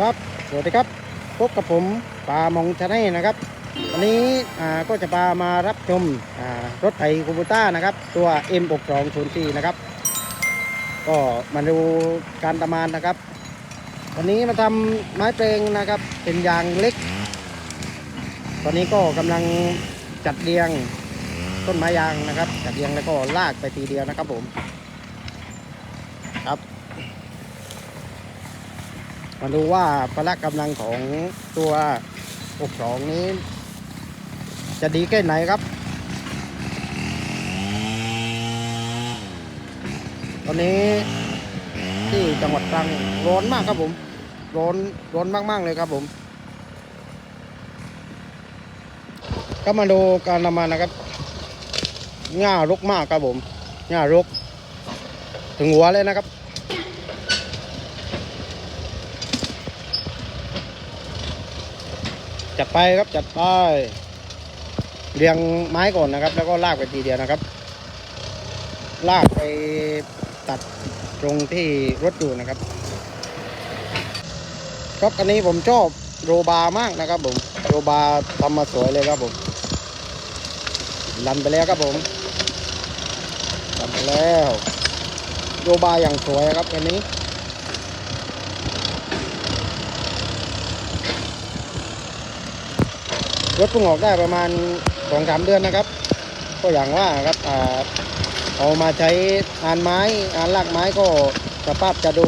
ครับ สวัสดีครับ พบกับผมปามองชาแนลนะครับ วันนี้อ่าก็จะพามารับชมอ่ารถไถคูบูต้านะครับ ตัว M6204 นะครับ ก็มาดูการประมาณนะครับ วันนี้มาทำไม้เปลงนะครับ เป็นยางเล็ก ตอนนี้ก็กำลังจัดเรียงต้นไม้ยางนะครับ จัดเรียงแล้วก็ลากไปทีเดียวนะครับผม ครับ มาดูว่าพละกำลังของตัวอกสองนี้ จะดีแค่ไหนครับ ตอนนี้ที่จังหวัดตรังร้อนมากครับผม ร้อนร้อนมาก ๆ เลยครับผม ก็มาดูการทำมันนะครับง่ารกมากครับผมง่ารก ถึงหัวเลยนะครับ จัดไปครับจัดไปเรียงไม้ก่อนนะครับ แล้วก็ลากไปทีเดียวนะครับ ลากไปตัดตรงที่รถอยู่นะครับ ครับอันนี้ผมชอบโรบามากนะครับผมโรบาทำมาสวยเลยครับผมดันไปแล้วครับผมดันไปแล้ว โรบาอย่างสวยครับอันนี้ รถเพิ่งออกได้ประมาณสองสามเดือนนะครับ ก็อย่างว่าครับอ่าเอามาใช้อานไม้อานลากไม้ก็สภาพจะดู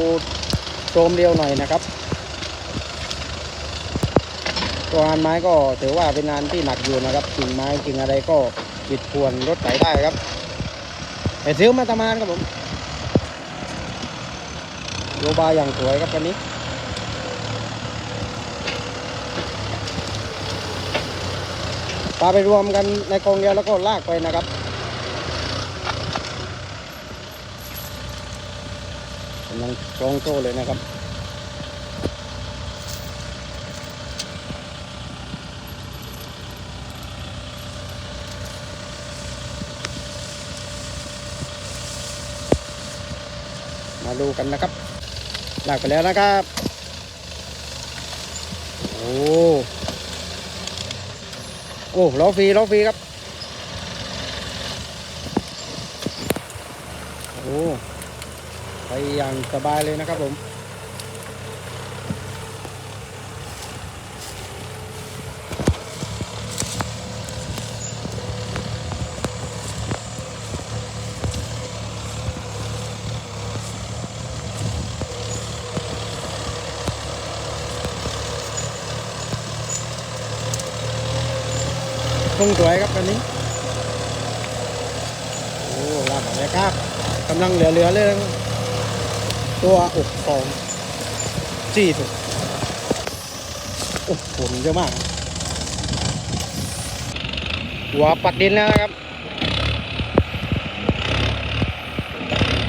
โทรมเดียวหน่อยนะครับ ตัวอานไม้ก็ถือว่าเป็นงานที่หนักอยู่นะครับกิ่งไม้กิ่งอะไรก็บิดพวนรถไถได้ครับแต่ซื้อมาประมาณครับผมโรบาอย่างสวยครับคันนี้ ปลาไปรวมกันในกองเดียวแล้วก็ลากไปนะครับกำลังกรองโตเลยนะครับมาดูกันนะครับลากไปแล้วนะครับ โอ้ อ้ล้อฟรีล้อฟรีครับ โอ้ ไปอย่างสบายเลยนะครับผม ตรงสวยครับตอนนี้โอ้ลาบเลยครับกำลังเหลือๆเลยนะครับตัวอกฟองจี้สุดโอ้ฝนเยอะมาก หัวปักดินแล้วนะครับ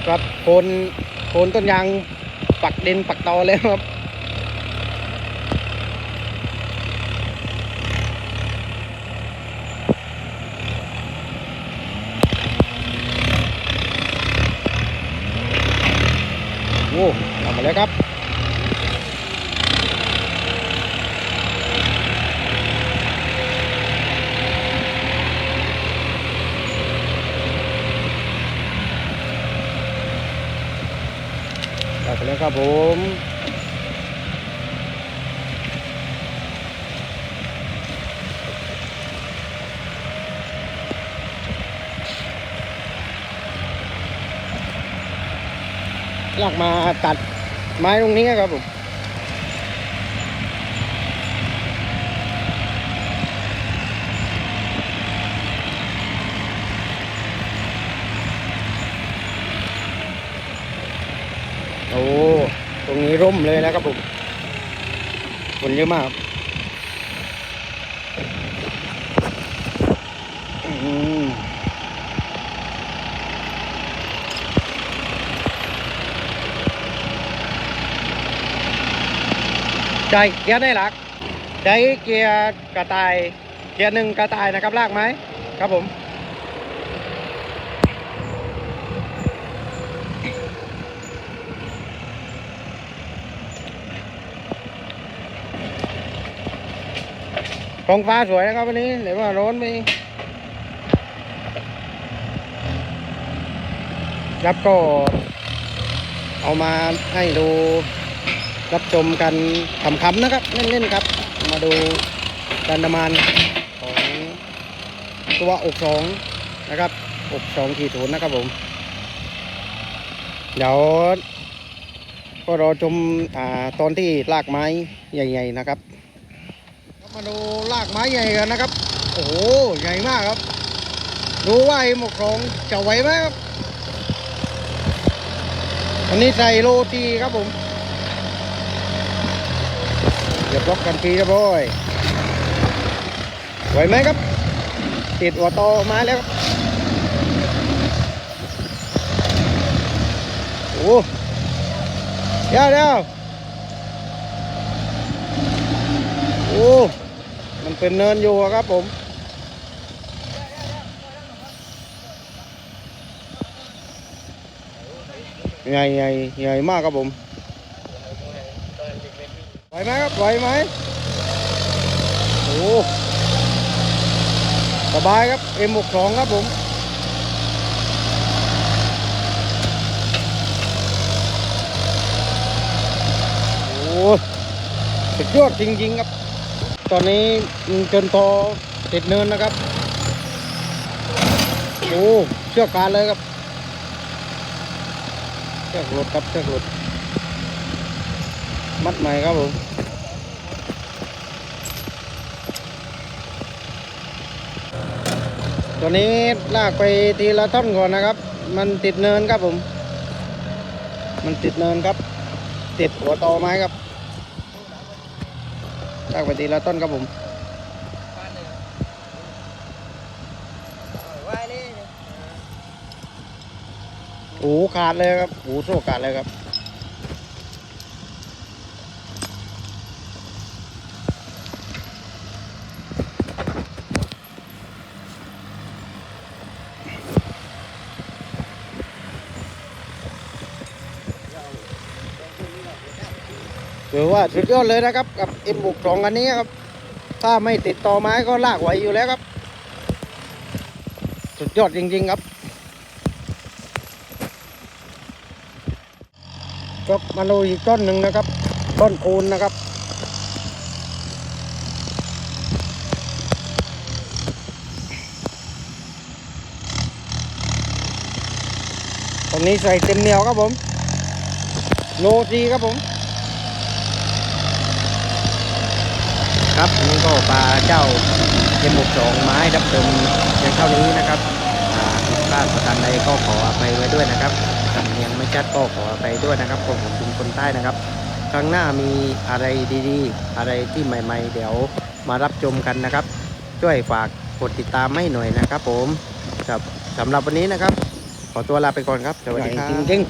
ครับโคนโคนต้นยางปักดินปักตอเลยครับ อ้ทำมาแล้วครับได้ไปแล้วครับผม ลากมาตัดไม้ตรงนี้ครับผมโอ้ตรงนี้ร่มเลยนะครับผมฝนเยอะมากอืม ส่เกียร์ได้หลักใช้เกียร์กระต่าย เกียร์หนึ่งกระต่ายนะครับลากไหมครับผมท้องฟ้าสวยนะครับวันนี้หรือว่าร้อนไหมครับก็เอามาให้ดู รับชมกันขำๆนะครับเล่นๆครับ มาดูการดำเนินของตัวอกสองนะครับอกสองขีดศูนย์นะครับผม เดี๋ยวก็รอชมอตอนที่ลากไม้ใหญ่ ๆนะครับ มาดูลากไม้ใหญ่กันนะครับ โอ้โหใหญ่มากครับ ดูว่าไอ้หมกครองจะไหวไหมครับอันนี้ใส่โรตีครับผม ดี๋ยวบล็อกกันทีครับอยไหวไหมครับ ติดหัวโตมาแล้วโอ้เดี๋ยวเดี๋ยวโอ้มันเป็นเนินอยู่ครับผมใหญ่ใหญ่ใหญ่มากครับผม ไหวไหมครับไหวไหมโอ้สบายครับ M62 ครับผมโอ้สุดยอดจริงๆครับ ตอนนี้จนโตติดเนินนะครับ โอ้เชือกการเลยครับ เชือกหลุดครับเชือกหลุด มัดใหม่ครับผมตัวนี้ลากไปทีละท่อนก่อนนะครับ มันติดเนินครับผม มันติดเนินครับ ติดหัวตอไม้ครับลากไปทีละต้นครับผมโอ้ขาดเลยครับโอ้โซ่ขาดเลยครับ ถือว่าสุดยอดเลยนะครับ กับ M62 อันนี้ครับ ถ้าไม่ติดต่อไม้ก็ลากไหวอยู่แล้วครับ สุดยอดจริง ๆครับก็มาดูอีกต้นหนึ่งนะครับ ต้นคูนนะครับตรงนี้ใส่เต็มเหนียวครับผมโลซีครับผม ครับนนี้ก็ปลาเจ้าเจ็มกสองไม้ดับเติมเพียงเท่านี้นะครับอ่าผิดพลาดประการใดก็ขออภัยไว้ด้วยนะครับสำเนียงไม่ชัดก็ขออภัยด้วยนะครับผมผมเป็นคนใต้นะครับ ครั้งหน้ามีอะไรดีๆ อะไรที่ใหม่ ๆ เดี๋ยวมารับชมกันนะครับ ช่วยฝากกดติดตามให้หน่อยนะครับ ผมสำหรับวันนี้นะครับ ขอตัวลาไปก่อนครับสวัสดีครับจริง